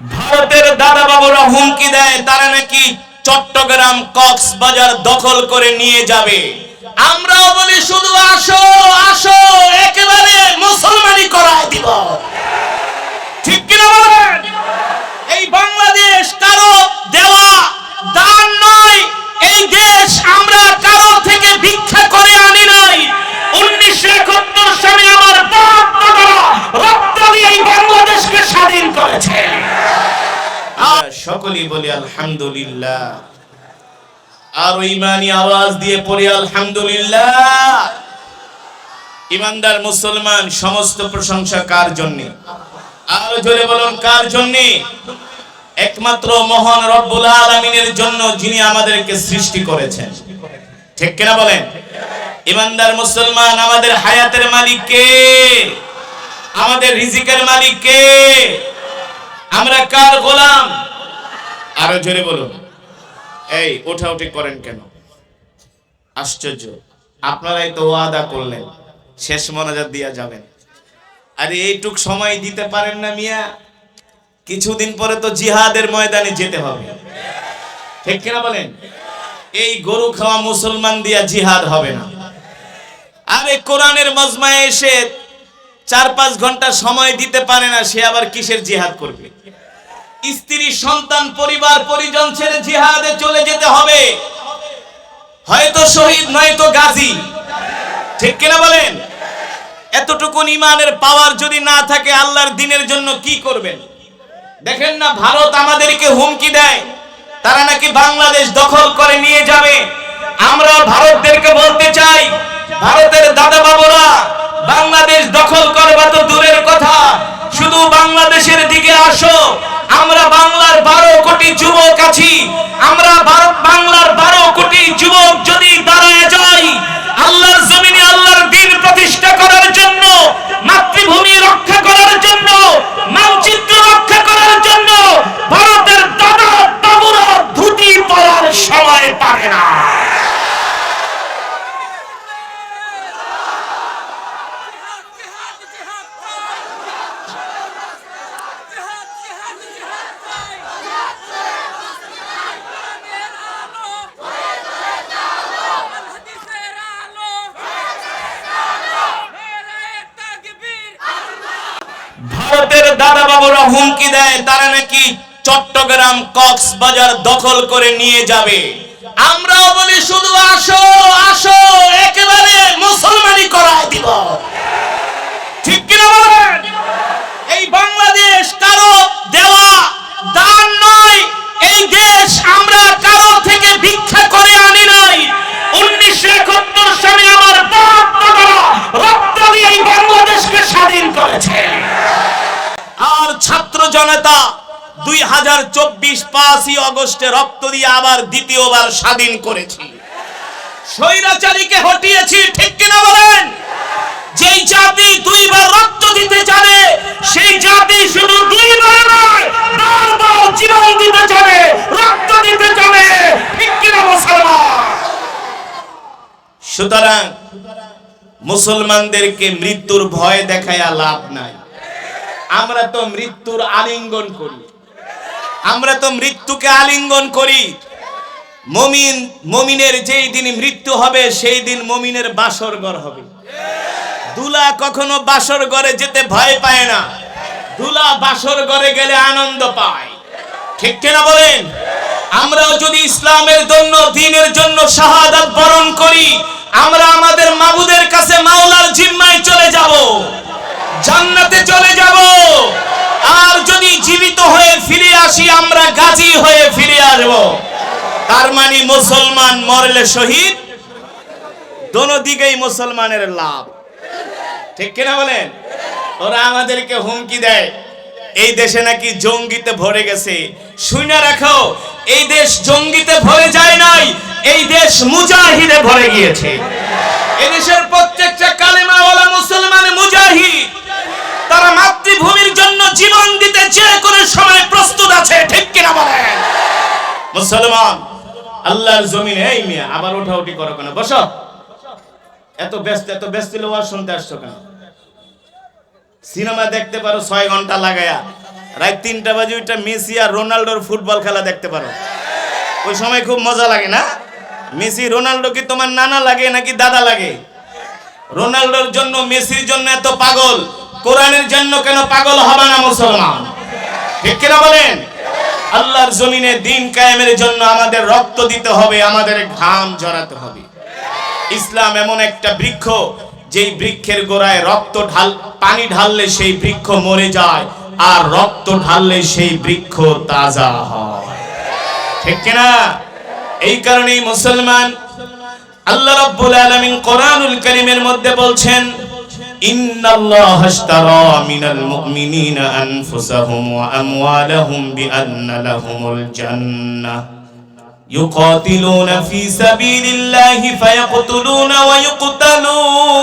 ভারতের দাদা বাবুরা হুমকি দেয়, তারা নাকি চট্টগ্রাম কক্সবাজার দখল করে নিয়ে যাবে। আমরাও বলি, শুধু আসো আসো, একেবারে মুসলমানি করায় দিব। ঠিক কিনা বলেন? এই বাংলাদেশ কারও দেওয়া দান নয়, এই দেশ আমরা সকলেই বলি, আলহামদুলিল্লাহ। আর ইমানি আওয়াজ দিয়ে পড়ি, আলহামদুলিল্লাহ। ইমানদার মুসলমান, সমস্ত প্রশংসা কার জন্যে? আরও জোরে বলুন, কার জন্যে? একমাত্র মহান রব্বুল আলামিনের জন্য যিনি আমাদেরকে সৃষ্টি করেছেন। ঠিক কিনা বলেন? ইমানদার মুসলমান, আমাদের হায়াতের মালিক কে? আমাদের রিজিকের মালিক কে? আমরা কার গোলাম? আরও জোরে বলুন। এই ওঠা উঠি করেন কেন? আশ্চর্য। আপনারাই তো ওয়াদা করলেন, শেষ মনোজাত দিয়া যাবেন। আরে, এইটুক সময় দিতে পারেন না মিয়া। কিছুদিন পরে তো জিহাদের ময়দানে যেতে হবে। ঠিক কিনা বলেন? এই গরু খাওয়া মুসলমান দিয়া জিহাদ হবে না। আরে, কোরআনের মজমায় এসে চার পাঁচ ঘণ্টা সময় দিতে পারে না, সে আবার কিসের জিহাদ করবে? স্ত্রী, সন্তান, পরিবার, পরিজন ছেড়ে জিহাদে চলে যেতে হবে। হয়তো শহীদ, নয়তো গাজী। ঠিক কিনা বলেন? এতটুকুন ইমানের পাওয়ার যদি না থাকে, আল্লাহর দিনের জন্য কি করবেন? দেখেন না, ভারত আমাদেরকে হুমকি দেয়। তারা নাকি বাংলাদেশ দখল করে নিয়ে যাবে। আমরা ভারতদেরকে বলতে চাই, ভারতের দাদা বাবুরা বাংলাদেশের দিকে আসো। আমরা বাংলার বারো কোটি যুবক আছি। আমরা বাংলার বারো কোটি যুবক যদি দাঁড়ায় যাই আল্লাহর জমিনে আল্লাহর দিন প্রতিষ্ঠা করার জন্য, মাতৃভূমি রক্ষা করার জন্য মানচিত্র রক্ষা করার জন্য ভারতের দাদা বাবুরা ধুতি পরার সময় পাবে না দাদা বাবুরা হুমকি দেয়, তারা নাকি চট্টগ্রাম কক্সবাজার দখল করে নিয়ে যাবে। আমরাও বলি, শুধু আসো আসো, একেবারে মুসলমানি করায় দিব। অগস্টে রক্ত দিয়ে আবার দ্বিতীয়বার স্বাধীন করেছি। স্বৈরাচারীকে হটিয়েছি, ঠিক কিনা বলেন? যেই জাতি দুইবার রক্ত দিতে জানে, সেই জাতি শুধু দুইবার জীবন দিতে জানে, রক্ত দিতে জানে, ঠিক কিনা মুসলমান? সুতরাং মুসলমানদেরকে মৃত্যুর ভয় দেখায়া লাভ নাই। আমরা তো মৃত্যুর আলিঙ্গন করি। আমরা তো মৃত্যুকে আলিঙ্গন করি। মমিন, মমিনের যেই দিন মৃত্যু হবে, সেই দিন মমিনের বাসর ঘর হবে। দুলা কখনো বাসর ঘরে যেতে ভয় পায় না। দুলা বাসর ঘরে গেলে আনন্দ পায়। ঠিক কিনা বলেন? আমরাও যদি ইসলামের জন্য দিনের জন্য শাহাদাত বরণ করি, আমরা আমাদের মাবুদের কাছে মাওলার জিম্মায় চলে যাব। জান্নাতে চলে যাব। আর যদি জীবিত হয়ে ফিরে আসি, আমরা গাজী হয়ে ফিরে আসব। তার মানে মুসলমান মরলে শহীদ, দোনো দিকেই মুসলমানের লাভ। ঠিক কিনা বলেন? ওরা আমাদেরকে হুমকি দেয়। এই দেশে নাকি জঙ্গিতে ভরে গেছে। শুনে রাখো, এই দেশ জঙ্গিতে ভরে যায় নাই, এই দেশ মুজাহিদে ভরে গিয়েছে। এদেশের প্রত্যেকটা কালেমাওয়ালা মুসলমান মুজাহিদ। তারা মাতৃভূমির জন্য জীবন দিতে যে কোনো সময় প্রস্তুত আছে, ঠিক কিনা বলেন? মুসলমান, আল্লাহর জমিনে, এই মিয়া, আবার ওঠা উঠি করো কেন? বসো। এত ব্যস্ত এত ব্যস্ত লোয়ার শুনতে আসছো কেন? সিনেমা দেখতে পারো, ছয় ঘণ্টা লাগায়া। রাত তিনটা বাজে ওইটা মেসি আর রোনাল্ডোর ফুটবল খেলা দেখতে পারো। ওই সময় খুব মজা লাগে না? মেসি, রোনাল্ডো কি তোমার নানা লাগে নাকি দাদা লাগে? রোনাল্ডোর জন্য, মেসির জন্য এত পাগল। কোরআনের জন্য কেন পাগল হবে না মুসলমান? ঠিক কিনা বলেন? আল্লাহর জমিনে দিন কায়েমের জন্য আমাদের রক্ত দিতে হবে, আমাদের ঘাম জড়াতে হবে। ইসলাম এমন একটা বৃক্ষ, যেই বৃক্ষের গোড়ায় রক্ত ঢাল, পানি ঢাললে সেই বৃক্ষ মরে যায়, আর রক্ত ঢাললে সেই বৃক্ষ তাজা হয়। ঠিক কিনা? এই কারণেই মুসলমান আল্লাহ রাব্বুল আলামিন কোরআনুল কারীমের মধ্যে বলছেন ইন্নাল্লাহা আশতারা মিনাল মুমিনিনা আনফুসাহুম ওয়া আমওয়ালাহুম বিআন্না লাহুমুল জান্নাহ يقاتلون في سبيل الله فيقتلون ويقتلون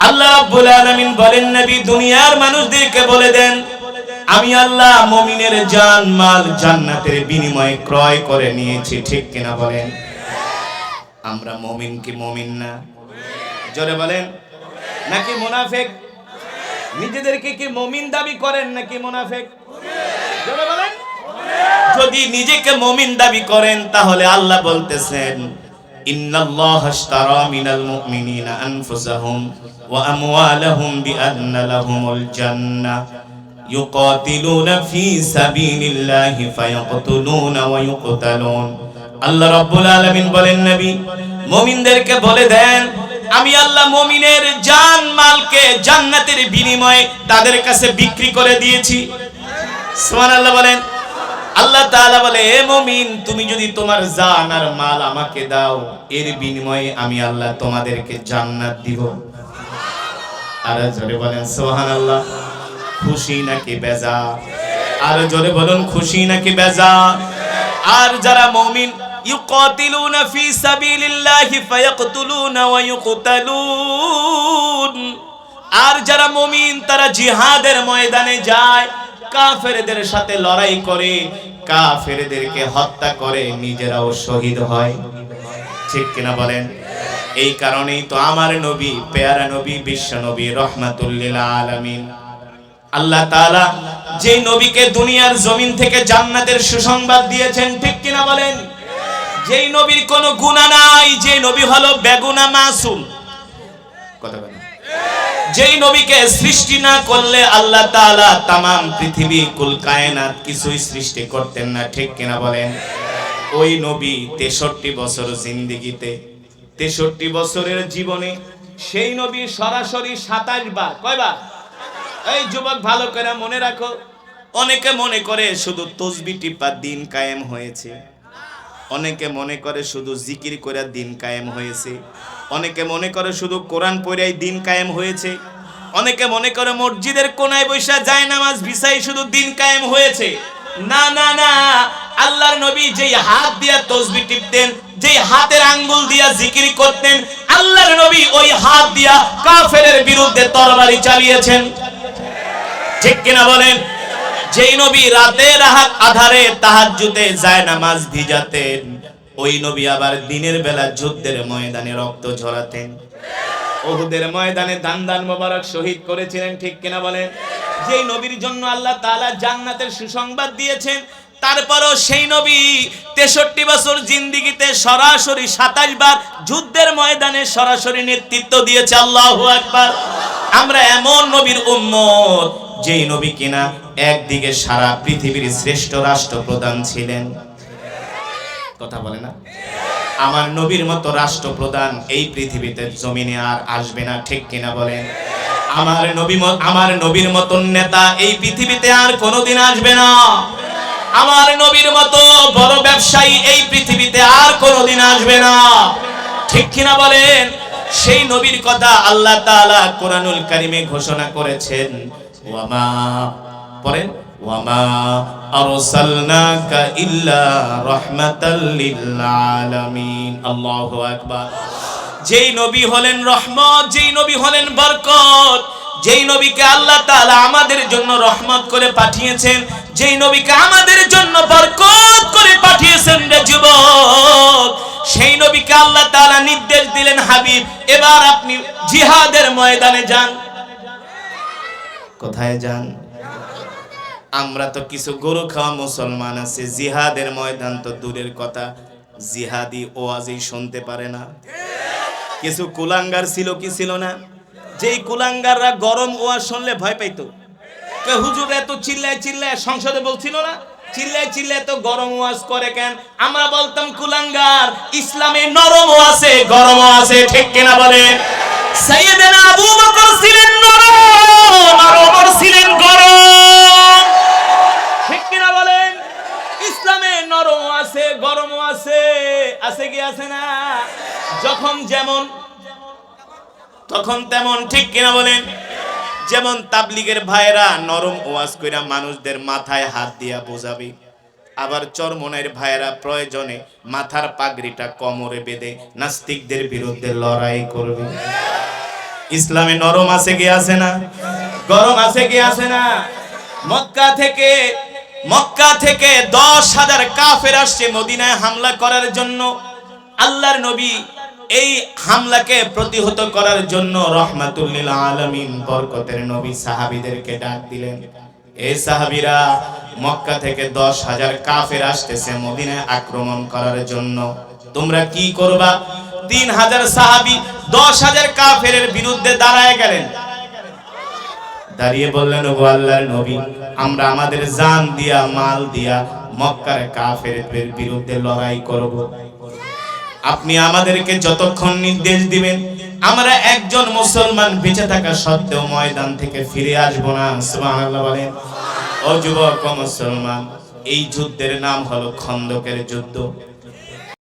আল্লাহ রাব্বুল আলামিন বলেন নবী দুনিয়ার মানুষদেরকে বলে দেন আমি আল্লাহ মুমিনের জান মাল জান্নাতের বিনিময়ে ক্রয় করে নিয়েছি ঠিক কিনা বলেন আমরা মুমিন কি মুমিন না জোরে বলেন নাকি মুনাফিক? নিজেদেরকে কি মুমিন দাবি করেন নাকি মুনাফিক? বলেন। যদি নিজেকে মুমিন দাবি করেন, তাহলে আল্লাহ বলতেছেন, ইন্নাল্লাহ আশতারা মিনাল মুমিনিনা আনফুসাহুম ওয়া আমওয়ালাহুম বিআন্না লাহুমুল জান্নাহ ইউকাতিলুনা ফি সাবিলিল্লাহি ফায়াকতুলুনা ওয়া ইউকতালুন। আল্লাহ রাব্বুল আলামিন বলেন, নবী, মুমিনদেরকে বলে দেন আমি আল্লাহ মমিনের জান মালকে জান্নাতের বিনিময়ে তাদের কাছে বিক্রি করে দিয়েছি। সুবহানাল্লাহ বলেন। আল্লাহ তাআলা বলে, এ মুমিন, তুমি যদি তোমার জান আর মাল আমাকে দাও, এর বিনিময়ে আমি আল্লাহ তোমাদেরকে জান্নাত দিব। আর জোরে বলেন, সুবহানাল্লাহ। খুশি নাকি বেজা? আর জোরে বলুন, খুশি নাকি বেজা? আর যারা মুমিন ইউকাতিলুনা ফি সাবিলিল্লাহি ফায়াকতুলুনা ওয়া ইউকতালুন। আর যারা মুমিন, তারা জিহাদের ময়দানে যায়, কাফেরদের সাথে লড়াই করে, কাফেরদেরকে হত্যা করে, নিজেরাও শহীদ হয়। ঠিক কিনা বলেন? এই কারণেই তো আমার নবী, পেয়ারা নবী, বিশ্ব নবী, রহমাতুল্লিল আলামিন। আল্লাহ তাআলা যে নবীকে দুনিয়ার জমিন থেকে জান্নাতের সুসংবাদ দিয়েছেন, ঠিক কিনা বলেন? যেই নবীর কোনো গুনাহ নাই যে নবী হলো বেগুনা মাসুম। যেই নবীকে সৃষ্টি না করলে আল্লাহ তাআলা তামাম পৃথিবী, কুল কায়নাত কিছুই সৃষ্টি করতেন না, ঠিক কিনা বলেন? ওই নবী তেষট্টি বছর জিন্দিগিতে, তেষট্টি বছরের জীবনে সেই নবী সরাসরি সাতাশ বার, কয়বার? এই যুবক, ভালো করে মনে রাখো, অনেকে মনে করে শুধু তসবি টিপা দিন কায়েম হয়েছে। অনেকে মনে করে শুধু জিকির করে দিন কায়েম হয়েছে। অনেকে মনে করে শুধু কোরআন পড়াই দিন কায়েম হয়েছে। অনেকে মনে করে মসজিদের কোনায় বৈশা যায় নামাজ বিছাই শুধু দিন কায়েম হয়েছে। না না না, আল্লাহর নবী যেই হাত দিয়া তসবি টিপতেন, যেই হাতের আঙ্গুল দিয়া জিকির করতেন, আল্লাহর নবী ওই হাত দিয়া কাফেরের বিরুদ্ধে তরবারি চালিয়েছেন। ঠিক কিনা বলেন? যেই নবী রাতে রাহাত আধারে তাহাজ্জুদে যায় নামাজ ভিজাতেন, ওই নবী আবার দিনের বেলা যুদ্ধের ময়দানে রক্ত ঝরাতেন। ওহুদের ময়দানে দান দান মোবারক শহীদ করেছিলেন, ঠিক কিনা বলেন? যেই নবীর জন্য আল্লাহ তাআলা জান্নাতের সুসংবাদ দিয়েছেন, তারপরও সেই নবী তেষট্টি বছর জিন্দিগিতে সরাসরি সাতাশ বার যুদ্ধের ময়দানে সরাসরি নেতৃত্ব দিয়েছে, আল্লাহু আকবার। আমরা এমন নবীর উম্মত যেই নবী কিনা একদিকে সারা পৃথিবীর শ্রেষ্ঠ রাষ্ট্রপ্রধান ছিলেন। কথা বলে না? আমার নবীর মতো রাষ্ট্রপ্রধান এই পৃথিবীতে জমিনে আর আসবে না, ঠিক কিনা বলেন? আমার নবী আমার নবীর মতন নেতা এই পৃথিবীতে আর কোনোদিন আসবে না। আমার নবীর মতো বড় ব্যবসায়ী এই পৃথিবীতে আর কোনোদিন আসবে না। ঠিক কিনা বলেন? সেই নবীর কথা আল্লাহ তাআলা কোরআনুল কারিমে ঘোষণা করেছেন আকবার। যেই নবী হলেন রহমত, যেই নবী হলেন বরকত, যেই নবীকে আল্লাহ আমাদের জন্য রহমত করে পাঠিয়েছেন, যেই নবীকে আমাদের জন্য বরকত করে পাঠিয়েছেন রে যুবক, সেই নবীকে আল্লাহ তাআলা নির্দেশ দিলেন, হাবিব, এবার আপনি জিহাদের ময়দানে যান। কোথায় যান? আমরা তো কিছু গরু খাওয়া মুসলমান আছে। জিহাদের ময়দান তো দূরের কথা। জিহাদি ওয়াজই শুনতে পারে না। কিছু কুলাঙ্গার ছিল কি ছিল না? যেই কুলাঙ্গাররা গরম ওয়াজ শুনলে ভয় পাইতো। হুজুর এত চিল্লায় চিল্লায় সংসদে বলছিল না? চিল্লায় চিল্লায় তো গরম ওয়াজ করে কেন? আমরা বলতাম, কুলাঙ্গার, ইসলামে নরমও আছে গরমও আছে ঠিক কিনা বলেন সাইয়েদেনা আবু আছে কি আছে না? যখন যেমন, তখন তেমন, ঠিক কিনা বলেন? যেমন তাবলিগের ভাইরা নরম ওয়াজ কইরা মানুষদের মাথায় হাত দিয়া বোঝাবে, আবার চরমনের ভাইরা প্রয়োজনে মাথার পাগড়িটা কোমরে বেঁধে নাস্তিকদের বিরুদ্ধে লড়াই করবে। ইসলামে নরম আছে কি আছে না? গরম আছে কি আছে না? মক্কা থেকে মক্কা থেকে দশ হাজার কাফের আসছে মদিনায় হামলা করার জন্য। আল্লাহর নবী এই হামলাকে প্রতিহত করার জন্য রহমাতুল্লিল আলামিন বরকতের নবী সাহাবীদেরকে ডাক দিলেন। এই সাহাবীরা, মক্কা থেকে দশ হাজার কাফের আসতেছে মদিনায় আক্রমণ করার জন্য। তোমরা কি করবা? তিন হাজার সাহাবী দশ হাজার কাফের বিরুদ্ধে দাঁড়ায় গেলেন। দাঁড়িয়ে বললেন ও আল্লাহর নবী, আমরা আমাদের জান দিয়া, মাল দিয়া মক্কার কাফেরদের বিরুদ্ধে লড়াই করব। আপনি আমাদেরকে যতক্ষণ নির্দেশ দিবেন, আমরা একজন মুসলমান বেঁচে থাকা সত্ত্বেও ময়দান থেকে ফিরে আসব না। সুবহানাল্লাহ বলেন। ও যুবক মুসলমান, এই যুদ্ধের নাম হলো খন্দকের যুদ্ধ।